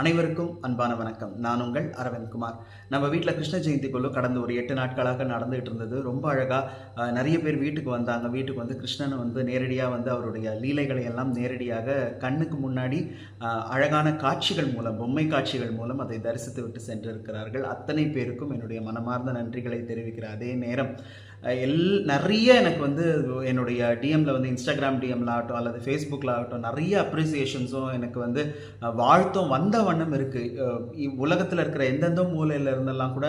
அனைவருக்கும் அன்பான வணக்கம். நான் உங்கள் அரவிந்த்குமார் நம்ம வீட்டில் கிருஷ்ண ஜெயந்தி குழு கடந்த ஒரு எட்டு நாட்களாக நடந்துகிட்டு இருந்தது. ரொம்ப அழகாக நிறைய பேர் வீட்டுக்கு வந்தாங்க. வீட்டுக்கு வந்து கிருஷ்ணன் வந்து நேரடியாக வந்து அவருடைய லீலைகளை எல்லாம் நேரடியாக கண்ணுக்கு முன்னாடி அழகான காட்சிகள் மூலம் பொம்மை காட்சிகள் மூலம் அதை தரிசித்து விட்டு சென்றிருக்கிறார்கள். அத்தனை பேருக்கும் என்னுடைய மனமார்ந்த நன்றிகளை தெரிவிக்கிற அதே நேரம் எல் நிறைய எனக்கு வந்து என்னுடைய டிஎம்ல வந்து இன்ஸ்டாகிராம் டிஎம்ல ஆகட்டும் அல்லது ஃபேஸ்புக்கில் ஆகட்டும் நிறைய அப்ரிசியேஷன்ஸும் எனக்கு வந்து வாழ்த்தும் வந்த வண்ணம் இருக்குது உலகத்தில் இருக்கிற எந்தெந்த மூலையில இருந்தெல்லாம் கூட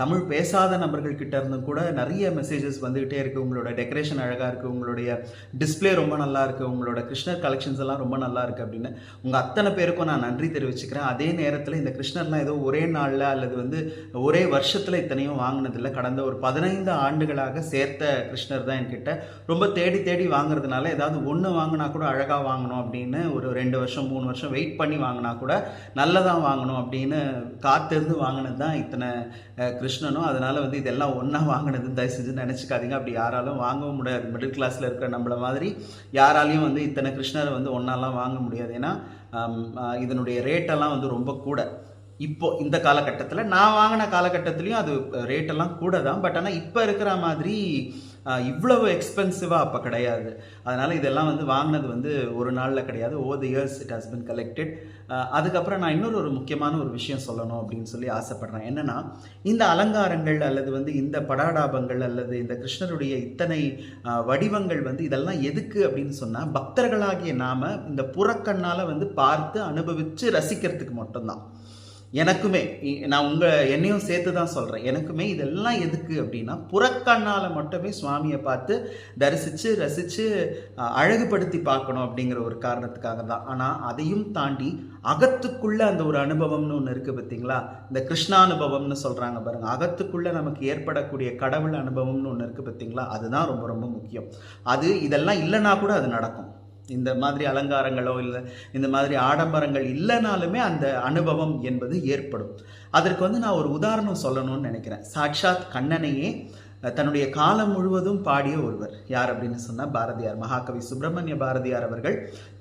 தமிழ் பேசாத நபர்கள் கிட்ட இருந்தும் கூட நிறைய மெசேஜஸ் வந்துகிட்டே இருக்குது உங்களோட டெக்கரேஷன் அழகாக இருக்குது உங்களுடைய டிஸ்ப்ளே ரொம்ப நல்லா இருக்குது உங்களோட கிருஷ்ணர் கலெக்ஷன்ஸ் எல்லாம் ரொம்ப நல்லா இருக்குது அப்படின்னு. உங்கள் அத்தனை பேருக்கும் நான் நன்றி தெரிவிச்சுக்கிறேன். அதே நேரத்தில் இந்த கிருஷ்ணர்லாம் ஏதோ ஒரே நாளில் அல்லது வந்து ஒரே வருஷத்தில் இத்தனையும் வாங்கினதில்லை. கடந்த ஒரு பதினைந்து ஆண்டுகளாக சேர்த்த கிருஷ்ணர் தான் என்கிட்ட. ரொம்ப தேடி தேடி வாங்குறதுனால ஏதாவது ஒன்று வாங்கினா கூட அழகாக வாங்கணும் அப்படின்னு ஒரு ரெண்டு வருஷம் மூணு வருஷம் வெயிட் பண்ணி வாங்கினா கூட நல்லதாக வாங்கணும் அப்படின்னு காத்திருந்து வாங்கினது தான் இத்தனை கிருஷ்ணனும். அதனால் வந்து இதெல்லாம் ஒன்றா வாங்கினதுன்னு தயவு செஞ்சு நினச்சிக்காதீங்க. அப்படி யாராலும் வாங்கவும் முடியாது. மிடில் கிளாஸில் இருக்கிற நம்மள மாதிரி யாராலையும் வந்து இத்தனை கிருஷ்ணரை வந்து ஒன்றாலாம் வாங்க முடியாது. ஏன்னா இதனுடைய ரேட்டெல்லாம் வந்து ரொம்ப கூட. இப்போ இந்த காலகட்டத்தில் நான் வாங்கின காலகட்டத்துலேயும் அது ரேட்டெல்லாம் கூட தான் பட் ஆனால் இப்போ இருக்கிற மாதிரி இவ்வளவு எக்ஸ்பென்சிவாக அப்போ கிடையாது. அதனால் இதெல்லாம் வந்து வாங்கினது வந்து ஒரு நாளில் கிடையாது. Over the years it has been collected அதுக்கப்புறம் நான் இன்னொரு ஒரு முக்கியமான ஒரு விஷயம் சொல்லணும் அப்படின்னு சொல்லி ஆசைப்பட்றேன். என்னன்னா இந்த அலங்காரங்கள் அல்லது வந்து இந்த படாடாபங்கள் அல்லது இந்த கிருஷ்ணருடைய இத்தனை வடிவங்கள் வந்து இதெல்லாம் எதுக்கு அப்படின்னு சொன்னால் பக்தர்களாகிய நாம் இந்த புறக்கண்ணால் வந்து பார்த்து அனுபவித்து ரசிக்கிறதுக்கு மட்டும்தான். எனக்குமே நான் உங்கள் என்னையும் சேர்த்து தான் சொல்கிறேன் எனக்குமே இதெல்லாம் எதுக்கு அப்படின்னா புறக்கண்ணால் மட்டுமே சுவாமியை பார்த்து தரிசித்து ரசித்து அழகுபடுத்தி பார்க்கணும் அப்படிங்கிற ஒரு காரணத்துக்காக தான். ஆனால் அதையும் தாண்டி அகத்துக்குள்ளே அந்த ஒரு அனுபவம்னு ஒன்று இருக்குது பார்த்தீங்களா இந்த கிருஷ்ணானுபவம்னு சொல்கிறாங்க பாருங்கள் அகத்துக்குள்ளே நமக்கு ஏற்படக்கூடிய கடவுள் அனுபவம்னு ஒன்று இருக்குது பார்த்தீங்களா அதுதான் ரொம்ப ரொம்ப முக்கியம். அது இதெல்லாம் இல்லைன்னா கூட அது நடக்கும். இந்த மாதிரி அலங்காரங்களோ இல்லை இந்த மாதிரி ஆடம்பரங்கள் இல்லைனாலுமே அந்த அனுபவம் என்பது ஏற்படும். அதற்கு வந்து நான் ஒரு உதாரணம் சொல்லணும்னு நினைக்கிறேன். சாட்சாத் கண்ணனையே தன்னுடைய காலம் முழுவதும் பாடிய ஒருவர். யார் அப்படின்னு சொன்னால் பாரதியார் மகாகவி சுப்பிரமணிய பாரதியார் அவர்கள்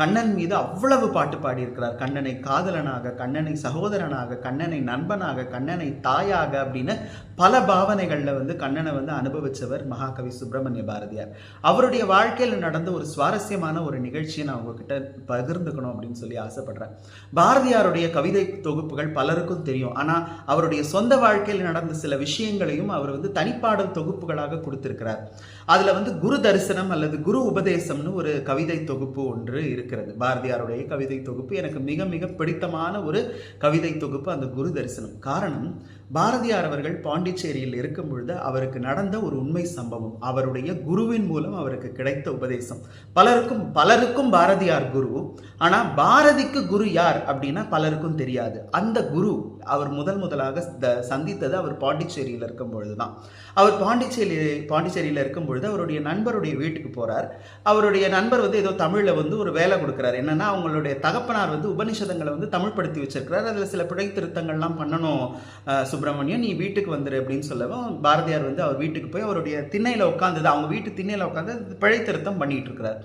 கண்ணன் மீது அவ்வளவு பாட்டு பாடியிருக்கிறார். கண்ணனை காதலனாக கண்ணனை சகோதரனாக கண்ணனை நண்பனாக கண்ணனை தாயாக அப்படின்னு பல பாவனைகளில் வந்து கண்ணனை வந்து அனுபவித்தவர் மகாகவி சுப்பிரமணிய பாரதியார். அவருடைய வாழ்க்கையில் நடந்த ஒரு சுவாரஸ்யமான ஒரு நிகழ்ச்சியை நான் உங்ககிட்ட பகிர்ந்துக்கணும் அப்படின்னு சொல்லி ஆசைப்படுறேன். பாரதியாருடைய கவிதை தொகுப்புகள் பலருக்கும் தெரியும். ஆனால் அவருடைய சொந்த வாழ்க்கையில் நடந்த சில விஷயங்களையும் அவர் வந்து தனிப்பாடல் தொகுப்புகளாக கொடுத்திருக்கிறார். அதில் வந்து குரு தரிசனம் அல்லது குரு உபதேசம்னு ஒரு கவிதை தொகுப்பு ஒன்று இருக்கிறது. பாரதியாருடைய கவிதை தொகுப்பு எனக்கு மிக மிக பிடித்தமான ஒரு கவிதை தொகுப்பு அந்த குரு தரிசனம். காரணம் பாரதியார் அவர்கள் பாண்டிச்சேரியில் இருக்கும் பொழுது அவருக்கு நடந்த ஒரு உண்மை சம்பவம். அவருடைய குருவின் மூலம் அவருக்கு கிடைத்த உபதேசம். பலருக்கும் பலருக்கும் பாரதியார் குரு. ஆனால் பாரதிக்கு குரு யார் அப்படின்னா பலருக்கும் தெரியாது. அந்த குரு அவர் முதல் முதலாக த- சந்தித்தது அவர் பாண்டிச்சேரியில் இருக்கும் பொழுதுதான். அவர் பாண்டிச்சேரி பாண்டிச்சேரியில் இருக்கும் பொழுது அவருடைய நண்பருடைய வீட்டுக்கு போகிறார் அவருடைய நண்பர் வந்து ஏதோ தமிழில் வந்து ஒரு வேலை கொடுக்குறாரு. என்னென்னா அவங்களுடைய தகப்பனார் வந்து உபனிஷதங்களை வந்து தமிழ்படுத்தி வச்சிருக்கிறார். அதில் சில பிழை திருத்தங்கள்லாம் பண்ணணும் சுப்பிரமணியம் நீ வீட்டுக்கு வந்துரு அப்படின்னு சொல்லவும் பாரதியார் வந்து அவர் வீட்டுக்கு போய் அவருடைய திண்ணையில உட்காந்தது அவங்க வீட்டு திண்ணையில உட்காந்து பிழை திருத்தம் பண்ணிட்டு இருக்கிறார்.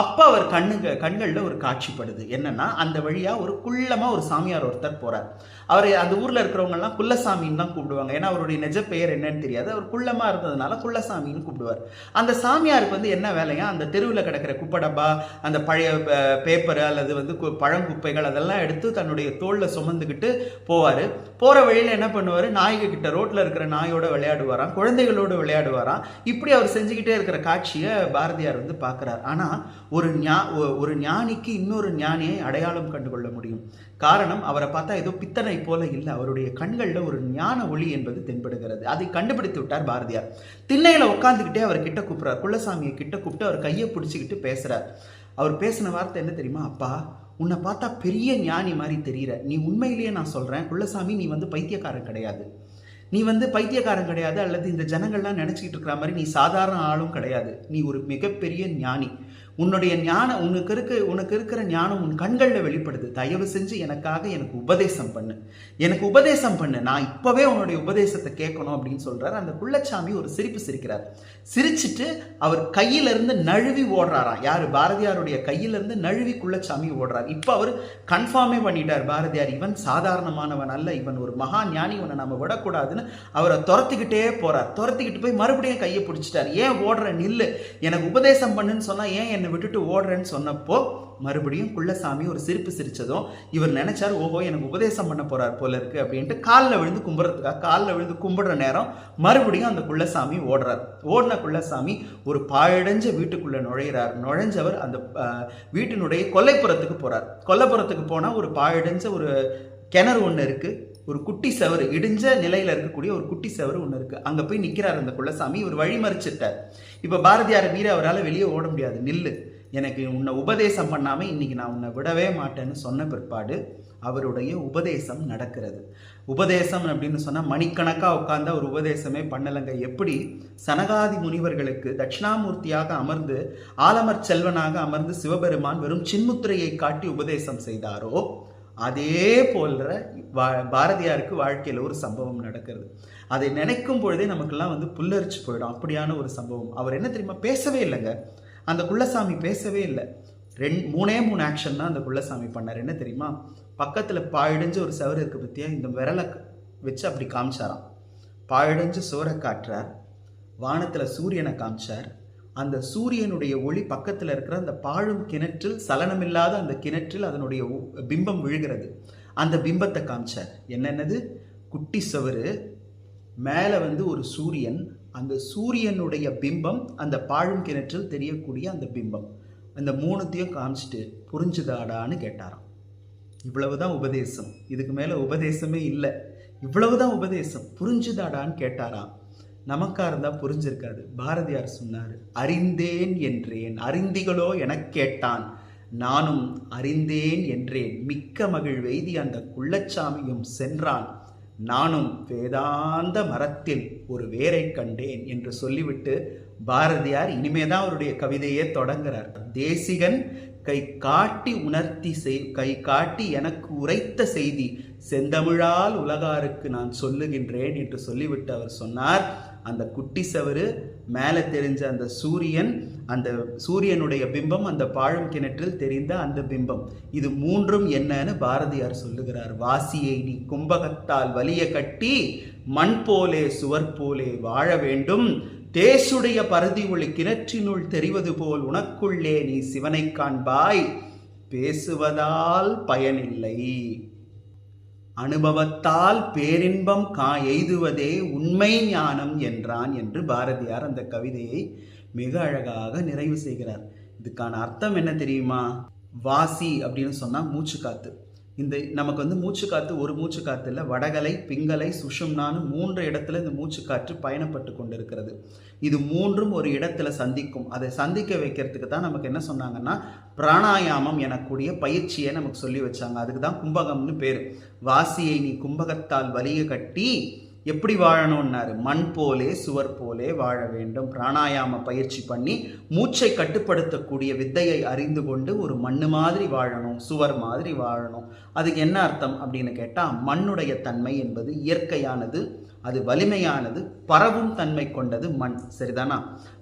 அப்போ அவர் கண்ணுங்க கண்கள்ல ஒரு காட்சிப்படுது என்னன்னா அந்த வழியா ஒரு குள்ளமா ஒரு சாமியார் ஒருத்தர் போகிறார் அவர் அந்த ஊரில் இருக்கிறவங்கலாம் குள்ளசாமின்னு தான் கூப்பிடுவாங்க. ஏன்னா அவருடைய நிஜ பெயர் என்னன்னு தெரியாது. அவர் குள்ளமாக இருந்ததுனால குள்ளசாமின்னு கூப்பிடுவார். அந்த சாமியாருக்கு வந்து என்ன வேலையா? அந்த தெருவில் கிடக்கிற குப்படப்பா அந்த பழைய பேப்பர் அல்லது வந்து கு- பழங்குப்பைகள் அதெல்லாம் எடுத்து தன்னுடைய தோளில் சுமந்துக்கிட்டு போவார். போகிற வழியில் என்ன பண்ணுவார்? நாய்க கிட்ட ரோட்டில் இருக்கிற நாயோட விளையாடுவாராம் குழந்தைகளோடு விளையாடுவாராம். இப்படி அவர் செஞ்சுக்கிட்டே இருக்கிற காட்சியை பாரதியார் வந்து பார்க்குறார் ஆனால் ஒரு ஞா ஒ- ஒரு ஞானிக்கு இன்னொரு ஞானியை அடையாளம் கண்டு கொள்ள முடியும். காரணம் அவரை பார்த்தா ஏதோ பித்தனை போல இல்லை. அவருடைய கண்களில் ஒரு ஞான ஒளி என்பது தென்படுகிறது. அதை கண்டுபிடித்து விட்டார் பாரதியார். திண்ணையில் உட்காந்துக்கிட்டே அவர் கிட்ட கூப்பிட்றார். குள்ளசாமியை கிட்ட கூப்பிட்டு அவர் கையை பிடிச்சிக்கிட்டு பேசுகிறார் அவர் பேசின வார்த்தை என்ன தெரியுமா? அப்பா உன்னை பார்த்தா பெரிய ஞானி மாதிரி தெரியற. நீ உண்மையிலேயே நான் சொல்கிறேன் குள்ளசாமி நீ வந்து பைத்தியக்காரன் கிடையாது. நீ வந்து பைத்தியக்காரன் கிடையாது. அல்லது இந்த ஜனங்கள்லாம் நினச்சிக்கிட்டு இருக்கிற மாதிரி நீ சாதாரண ஆளும் கிடையாது. நீ ஒரு மிகப்பெரிய ஞானி. உன்னுடைய ஞானம் உனக்கு இருக்க உனக்கு இருக்கிற ஞானம் உன் கண்களில் வெளிப்படுது. தயவு செஞ்சு எனக்காக எனக்கு உபதேசம் பண்ணு. எனக்கு உபதேசம் பண்ணு. நான் இப்போவே உன்னுடைய உபதேசத்தை கேட்கணும் அப்படின்னு சொல்கிறார் அந்த குள்ளச்சாமி ஒரு சிரிப்பு சிரிக்கிறார். சிரிச்சிட்டு அவர் கையிலிருந்து நழுவி ஓடுறாராம் யார்? பாரதியாருடைய கையிலிருந்து நழுவி குள்ளச்சாமி ஓடுறார். இப்போ அவர் கன்ஃபார்மே பண்ணிட்டார். பாரதியார் இவன் சாதாரணமானவன் அல்ல. இவன் ஒரு மகா ஞானி. இவனை நம்ம விடக்கூடாதுன்னு அவரை துரத்திக்கிட்டே போறார். துரத்திக்கிட்டு போய் மறுபடியும் கையை பிடிச்சிட்டார். ஏன் ஓடுற? நில்லு. எனக்கு உபதேசம் பண்ணுன்னு சொன்னால் ஏன் என்னை விட்டுட்டு ஓடுறேன்னு சொன்னப்போ மறுபடியும் குள்ளசாமி ஒரு சிரிப்பு சிரித்ததும் இவர் நினைச்சார் ஓஹோ எனக்கு உபதேசம் பண்ண போறார் போல இருக்கு அப்படின்ட்டு காலில் விழுந்து கும்பிட்றதுக்காக காலில் விழுந்து கும்பிடுற நேரம் மறுபடியும் அந்த குள்ளசாமி ஓடுறார். ஓடின குள்ளசாமி ஒரு பாழடைஞ்ச வீட்டுக்குள்ள நுழையிறார். நுழைஞ்சவர் அந்த வீட்டினுடைய கொல்லைப்புறத்துக்கு போறார். கொல்லைப்புறத்துக்கு போனால் ஒரு பாழடைஞ்ச ஒரு கிணறு ஒன்று இருக்கு. ஒரு குட்டி சவறு இடிஞ்ச நிலையில இருக்கக்கூடிய ஒரு குட்டி சவறு ஒன்று இருக்கு. அங்க போய் நிக்கிறார் அந்த குள்ளசாமி இவர் வழி மறிச்சிட்டார். இப்ப பாரதியார் மீறி அவரால் வெளியே ஓட முடியாது. நில்லு. எனக்கு உன்னை உபதேசம் பண்ணாம இன்னைக்கு நான் உன்னை விடவே மாட்டேன்னு சொன்ன பிற்பாடு அவருடைய உபதேசம் நடக்கிறது. உபதேசம் அப்படின்னு சொன்னா மணிக்கணக்காக உட்கார்ந்த ஒரு உபதேசமே பண்ணலங்க. எப்படி? சனகாதி முனிவர்களுக்கு தட்சிணாமூர்த்தியாக அமர்ந்து ஆலமர் செல்வனாக அமர்ந்து சிவபெருமான் வெறும் சின்முத்திரையை காட்டி உபதேசம் செய்தாரோ அதே போல வா- பாரதியாருக்கு வாழ்க்கையில் ஒரு சம்பவம் நடக்கிறது. அதை நினைக்கும் பொழுதே நமக்கெல்லாம் வந்து புல்லரிச்சு போயிடும். அப்படியான ஒரு சம்பவம். அவர் என்ன தெரியுமா? பேசவே இல்லைங்க. அந்த குள்ளசாமி பேசவே இல்லை. ரெண்டு மூணே மூணு ஆக்ஷன் தான் அந்த குள்ளசாமி பண்ணார். என்ன தெரியுமா? பக்கத்தில் பாழடைஞ்ச ஒரு சவர் இருக்க பற்றியா இந்த விரலை வச்சு அப்படி காமிச்சாராம். பாழடைஞ்ச சோரை காட்டுறார். வானத்தில் சூரியனை காமிச்சார். அந்த சூரியனுடைய ஒளி பக்கத்தில் இருக்கிற அந்த பாழும் கிணற்றில் சலனமில்லாத அந்த கிணற்றில் அதனுடைய பிம்பம் விழுகிறது. அந்த பிம்பத்தை காமிச்சார். என்னென்னது? குட்டி சுவரு மேலே வந்து ஒரு சூரியன் அந்த சூரியனுடைய பிம்பம் அந்த பாழும் கிணற்றில் தெரியக்கூடிய அந்த பிம்பம். அந்த மூணுத்தையும் காமிச்சிட்டு புரிஞ்சுதாடான்னு கேட்டாராம். இவ்வளவுதான் உபதேசம். இதுக்கு மேலே உபதேசமே இல்லை. இவ்வளவுதான் உபதேசம். புரிஞ்சுதாடான்னு கேட்டாராம். நமக்காக இருந்தால் புரிஞ்சிருக்காது. பாரதியார் சொன்னார் அறிந்தேன் என்றேன். அறிந்திகளோ? எனக் கேட்டான். நானும் அறிந்தேன் என்றேன். மிக்க மகிழ் வெய்தி அந்த குள்ளச்சாமியும் சென்றான். நானும் வேதாந்த மரத்தில் ஒரு வேரை கண்டேன் என்று சொல்லிவிட்டு பாரதியார் இனிமேதான் அவருடைய கவிதையே தொடங்குறார். தேசிகன் கை காட்டி உணர்த்தி செய் கை காட்டி எனக்கு உரைத்த செய்தி. செந்தமிழால் உலகாருக்கு நான் சொல்லுகின்றேன் என்று சொல்லிவிட்டு அவர் சொன்னார். அந்த குட்டி சவரு மேலே தெரிஞ்ச அந்த சூரியன் அந்த சூரியனுடைய பிம்பம் அந்த பாழும் கிணற்றில் தெரிந்த அந்த பிம்பம். இது மூன்றும் என்னன்னு பாரதியார் சொல்லுகிறார். வாசியை நீ கும்பகத்தால் வலிய கட்டி மண் போலே சுவர் போலே வாழ வேண்டும். தேசுடைய பரதி ஒளி கிணற்றினுள் தெரிவது போல் உனக்குள்ளே நீ சிவனைக் காண்பாய். பேசுவதால் பயனில்லை. அனுபவத்தால் பேரின்பம் கா எய்துவதே உண்மை ஞானம் என்றான் என்று பாரதியார் அந்த கவிதையை மிக அழகாக நிறைவு செய்கிறார். இதுக்கான அர்த்தம் என்ன தெரியுமா? வாசி அப்படின்னு சொன்னால் மூச்சு காத்து இந்த நமக்கு வந்து மூச்சு காத்து ஒரு மூச்சு காத்து இல்லை வடகலை பிங்கலை சுஷும்னான்னு மூன்று இடத்துல இந்த மூச்சு காற்று பயணப்பட்டு கொண்டிருக்கிறது. இது மூன்றும் ஒரு இடத்துல சந்திக்கும். அதை சந்திக்க வைக்கிறதுக்கு தான் நமக்கு என்ன சொன்னாங்கன்னா பிராணாயாமம் எனக்கூடிய பயிற்சியை நமக்கு சொல்லி வச்சாங்க. அதுக்கு தான் கும்பகம்னு பேர். வாசியை நீ கும்பகத்தால் வலிய கட்டி எப்படி வாழணும்னாரு? மண் போலே சுவர் போலே வாழ வேண்டும். பிராணாயாம பயிற்சி பண்ணி மூச்சை கட்டுப்படுத்தக்கூடிய வித்தையை அறிந்து கொண்டு ஒரு மண்ணு மாதிரி வாழணும் சுவர் மாதிரி வாழணும். அதுக்கு என்ன அர்த்தம் அப்படின்னு கேட்டால் மண்ணுடைய தன்மை என்பது இயற்கையானது அது வலிமையானது பரவும் தன்மை கொண்டது மண். சரிதானா?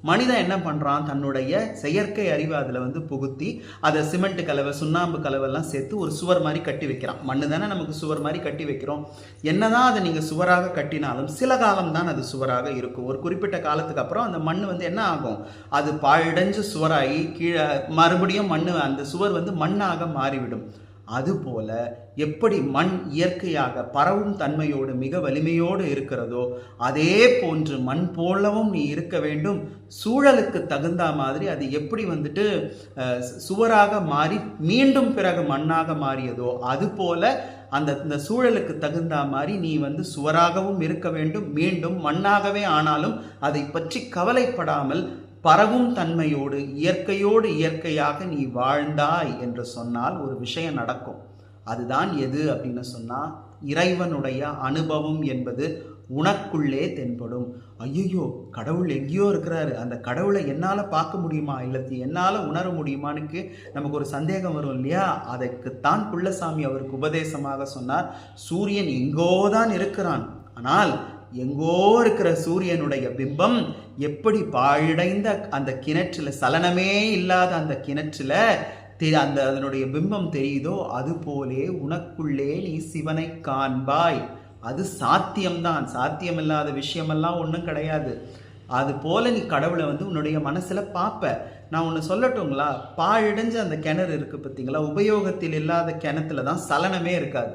மனிதன் என்ன பண்ணுறான் தன்னுடைய செயற்கை அறிவு அதில் வந்து புகுத்தி அதை சிமெண்ட் கலவை சுண்ணாம்பு கலவைலாம் சேர்த்து ஒரு சுவர் மாதிரி கட்டி வைக்கிறான். மண்ணு தானே நமக்கு சுவர் மாதிரி கட்டி வைக்கிறோம். என்னதான் அதை நீங்கள் சுவராக கட்டி கட்டினாலும் சில காலம் தான் அது சுவராக இருக்கும். ஒரு குறிப்பிட்ட காலத்துக்கு அப்புறம் அந்த மண் வந்து என்ன ஆகும்? அது பாழடைஞ்சு சுவராகி கீழே மறுபடியும் மண் அந்த சுவர் வந்து மண்ணாக மாறிவிடும். அதுபோல எப்படி மண் இயற்கையாக பரவும் தன்மையோடு மிக வலிமையோடு இருக்கிறதோ அதே போன்று மண் போலவும் நீ இருக்க வேண்டும். சூழலுக்கு தகுந்த மாதிரி அது எப்படி வந்துட்டு சுவராக மாறி மீண்டும் பிறகு மண்ணாக மாறியதோ அதுபோல அந்த இந்த சூழலுக்கு தகுந்த மாதிரி நீ வந்து சுவராகவும் இருக்க வேண்டும். மீண்டும் மண்ணாகவே ஆனாலும் அதை பற்றி கவலைப்படாமல் பரவும் தன்மையோடு இயற்கையோடு இயற்கையாக நீ வாழ்ந்தாய் என்று சொன்னால் ஒரு விஷயம் நடக்கும். அதுதான் எது அப்படின்னு சொன்னால் இறைவனுடைய அனுபவம் என்பது உனக்குள்ளே தென்படும். ஐயோ கடவுள் எங்கேயோ இருக்கிறாரு. அந்த கடவுளை என்னால் பார்க்க முடியுமா? இல்லை என்னால் உணர முடியுமானுக்கு நமக்கு ஒரு சந்தேகம் வரும் இல்லையா? அதற்குத்தான் குள்ளசாமி அவருக்கு உபதேசமாக சொன்னார். சூரியன் எங்கோ தான் இருக்கிறான். ஆனால் எங்கோ இருக்கிற சூரியனுடைய பிம்பம் எப்படி பாழடைந்த அந்த கிணற்றில் சலனமே இல்லாத அந்த கிணற்றில் தெ- அந்த அதனுடைய பிம்பம் தெரியுதோ? அது போலே உனக்குள்ளே நீ சிவனை காண்பாய். அது சாத்தியம்தான். சாத்தியமில்லாத விஷயமெல்லாம் ஒன்றும் கிடையாது. அது போல நீ கடவுளை வந்து உன்னுடைய மனசில் பார்ப்ப நான் ஒன்று சொல்லட்டுங்களா? பாழடைஞ்ச அந்த கிணறு இருக்குது பார்த்தீங்களா உபயோகத்தில் இல்லாத கிணத்துல தான் சலனமே இருக்காது.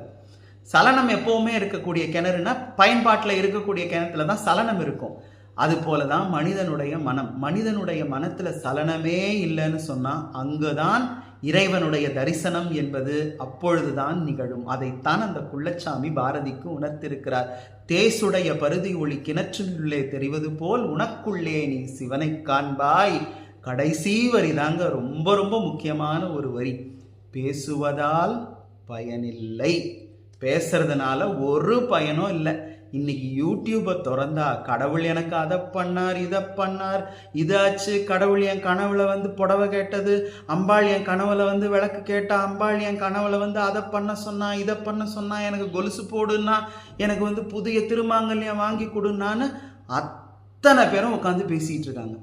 சலனம் எப்போவுமே இருக்கக்கூடிய கிணறுனா பயன்பாட்டில் இருக்கக்கூடிய கிணத்துல தான் சலனம் இருக்கும். அது போல தான் மனிதனுடைய மனம். மனிதனுடைய மனத்தில் சலனமே இல்லைன்னு சொன்னால் அங்கே தான் இறைவனுடைய தரிசனம் என்பது அப்பொழுதுதான் நிகழும். அதைத்தான் அந்த குள்ளச்சாமி பாரதிக்கு உணர்த்திருக்கிறார். தேசுடைய பருதி ஒளி கிணற்றினுள்ளே தெரிவது போல் உனக்குள்ளே நீ சிவனை காண்பாய். கடைசி வரி தாங்க ரொம்ப ரொம்ப முக்கியமான ஒரு வரி. பேசுவதால் பயனில்லை. பேசுறதுனால ஒரு பயனும் இல்லை. இன்னைக்கு யூடியூப்பை திறந்தா கடவுள் எனக்கு அதை பண்ணார் இதை பண்ணார். இதாச்சு கடவுள் என் கனவுல வந்து புடவை கேட்டது அம்பாள் என் கனவுல வந்து விளக்கு கேட்டா அம்பாள் என் கனவுல வந்து அதை பண்ண சொன்னா இதை பண்ண சொன்னா எனக்கு கொலுசு போடுன்னா எனக்கு வந்து புதிய திருமாங்கல்யம் வாங்கி கொடுன்னான்னு அத்தனை பேரும் உட்காந்து பேசிகிட்டு இருக்காங்க.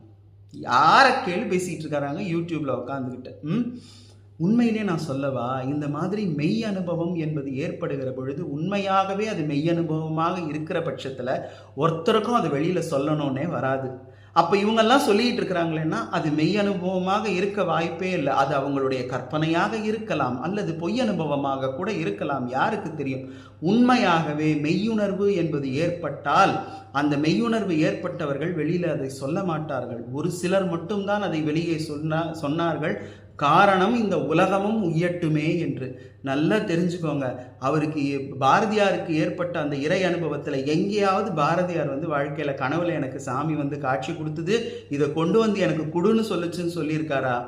யாரை கேள்வி பேசிகிட்டு இருக்காங்க யூடியூப்ல உட்காந்துக்கிட்டு ம்? உண்மையிலே நான் சொல்லவா இந்த மாதிரி மெய் அனுபவம் என்பது ஏற்படுகிற பொழுது உண்மையாகவே அது மெய் அனுபவமாக இருக்கிற பட்சத்தில் ஒருத்தருக்கும் அது வெளியில் சொல்லணும்னே வராது. அப்போ இவங்கெல்லாம் சொல்லிட்டு இருக்கிறாங்களேன்னா அது மெய் அனுபவமாக இருக்க வாய்ப்பே இல்லை. அது அவங்களுடைய கற்பனையாக இருக்கலாம் அல்லது பொய் அனுபவமாக கூட இருக்கலாம் யாருக்கு தெரியும்? உண்மையாகவே மெய்யுணர்வு என்பது ஏற்பட்டால் அந்த மெய்யுணர்வு ஏற்பட்டவர்கள் வெளியில் அதை சொல்ல மாட்டார்கள். ஒரு சிலர் மட்டும்தான் அதை வெளியே சொன்ன சொன்னார்கள். காரணம் இந்த உலகமும் உய்யட்டுமே என்று நல்லா தெரிஞ்சுக்கோங்க. அவருக்கு பாரதியாருக்கு ஏற்பட்ட அந்த இறை அனுபவத்தில் எங்கேயாவது பாரதியார் வந்து வாழ்க்கையில் கனவுல எனக்கு சாமி வந்து காட்சி கொடுத்தது இதை கொண்டு வந்து எனக்கு கொடுன்னு சொல்லுச்சுன்னு சொல்லியிருக்காரா?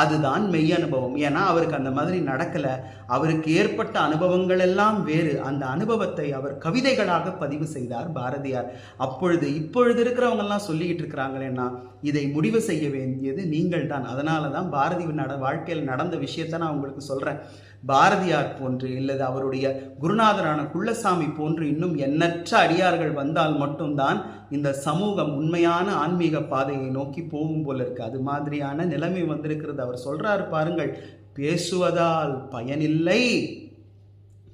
அதுதான் மெய் அனுபவம். ஏன்னா அவருக்கு அந்த மாதிரி நடக்கலை. அவருக்கு ஏற்பட்ட அனுபவங்கள் எல்லாம் வேறு. அந்த அனுபவத்தை அவர் கவிதைகளாக பதிவு செய்தார் பாரதியார். அப்பொழுது இப்பொழுது இருக்கிறவங்கெல்லாம் சொல்லிக்கிட்டு இருக்கிறாங்களேன்னா இதை முடிவு செய்ய வேண்டியது நீங்கள் தான். அதனால தான் பாரதி நட வாழ்க்கையில் நடந்த விஷயத்தை நான் உங்களுக்கு சொல்கிறேன் பாரதியார் போன்று இல்லது அவருடைய குருநாதரான குள்ளசாமி போன்று இன்னும் எண்ணற்ற அடியார்கள் வந்தால் மட்டும்தான் இந்த சமூகம் உண்மையான ஆன்மீக பாதையை நோக்கி போகும் போல இருக்கு. அது மாதிரியான நிலைமை வந்திருக்கிறது. அவர் சொல்றாரு பாருங்கள் பேசுவதால் பயனில்லை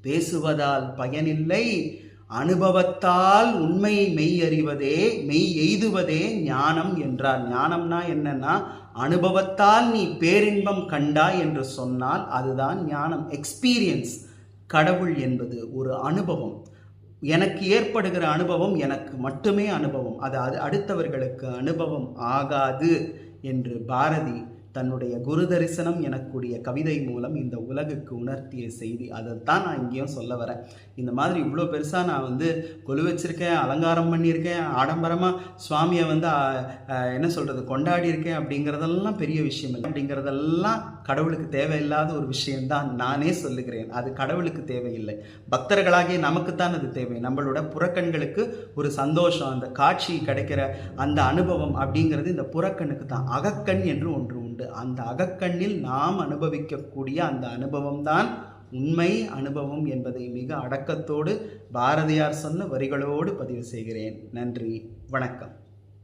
பேசுவதால் பயனில்லை அனுபவத்தால் உண்மையை மெய் அறிவதே மெய் எய்துவதே ஞானம் என்றார். ஞானம்னா என்னன்னா அனுபவத்தால் நீ பேரின்பம் கண்டாய் என்று சொன்னால் அதுதான் ஞானம். எக்ஸ்பீரியன்ஸ் கடவுள் என்பது ஒரு அனுபவம். எனக்கு ஏற்படுகிற அனுபவம் எனக்கு மட்டுமே அனுபவம். அது அது அடுத்தவர்களுக்கு அனுபவம் ஆகாது என்று பாரதி தன்னுடைய குரு தரிசனம் எனக்கூடிய கவிதை மூலம் இந்த உலகுக்கு உணர்த்திய செய்தி. அதை தான் நான் இங்கேயும் சொல்ல வரேன். இந்த மாதிரி இவ்வளோ பெருசாக நான் வந்து கொலு வச்சிருக்கேன் அலங்காரம் பண்ணியிருக்கேன் ஆடம்பரமாக சுவாமியை வந்து என்ன சொல்கிறது கொண்டாடி இருக்கேன் அப்படிங்கிறதெல்லாம் பெரிய விஷயம் இல்லை. அப்படிங்கிறதெல்லாம் கடவுளுக்கு தேவையில்லாத ஒரு விஷயம்தான் நானே சொல்லுகிறேன். அது கடவுளுக்கு தேவையில்லை. பக்தர்களாகிய நமக்குத்தான் அது தேவை. நம்மளோட புறக்கண்களுக்கு ஒரு சந்தோஷம் அந்த காட்சி கிடைக்கிற அந்த அனுபவம் அப்படிங்கிறது இந்த புறக்கண்ணுக்கு தான் அகக்கண் என்று ஒன்று உண்டு. அந்த அகக்கண்ணில் நாம் அனுபவிக்கக்கூடிய அந்த அனுபவம் தான் உண்மை அனுபவம் என்பதை மிக அடக்கத்தோடு பாரதியார் சொன்ன வரிகளோடு பதிவு செய்கிறேன். நன்றி. வணக்கம்.